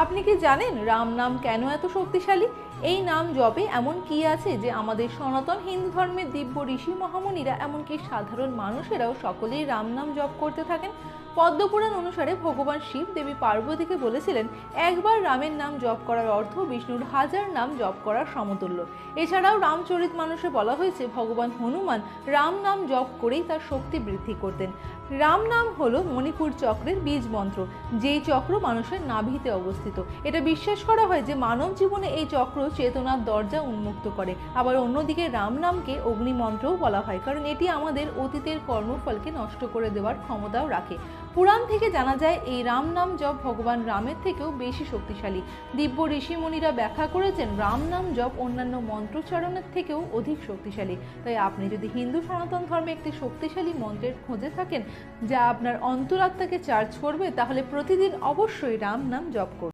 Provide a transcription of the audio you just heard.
আপনি কি জানেন রাম নাম কেন এত শক্তিশালী? এই নাম জপে এমন কি আছে যে আমাদের সনাতন হিন্দু ধর্মের দিব্য ঋষি মহামুনিরা এমনকি সাধারণ মানুষেরাও সকলেই রাম নাম জপ করতে থাকেন? পদ্মপুরাণ অনুসারে ভগবান শিব দেবী পার্বতীকে বলেছিলেন, একবার রামের নাম জপ করার অর্থ বিষ্ণুর হাজার নাম জপ করার সমতুল্য। এছাড়াও রামচরিত মানুষে বলা হয়েছে, ভগবান হনুমান রাম নাম জপ করেই তার শক্তি বৃদ্ধি করতেন। রাম নাম হলো মণিপুর চক্রের বীজ মন্ত্র, যেই চক্র মানুষের নাভিতে অবস্থিত। এটা বিশ্বাস করা হয় যে মানব জীবনে এই চক্র চেতনার দরজা উন্মুক্ত করে। আবার অন্যদিকে রাম নামকে অগ্নিমন্ত্রও বলা হয়, কারণ এটি আমাদের অতীতের কর্মফলকে নষ্ট করে দেওয়ার ক্ষমতাও রাখে। পুরাণ থেকে জানা যায়, এই রাম নাম জপ ভগবান রামের থেকেও বেশি শক্তিশালী। দিব্য ঋষিমুনিরা ব্যাখ্যা করেছেন, রাম নাম জপ অন্যান্য মন্ত্রোচ্চারণের থেকেও অধিক শক্তিশালী। তাই আপনি যদি হিন্দু সনাতন ধর্মে একটি শক্তিশালী মন্ত্রের খোঁজে থাকেন, যা আপনার অন্তরাত্মাকে চার্জ করবে, তাহলে প্রতিদিন অবশ্যই রাম নাম জপ করুন।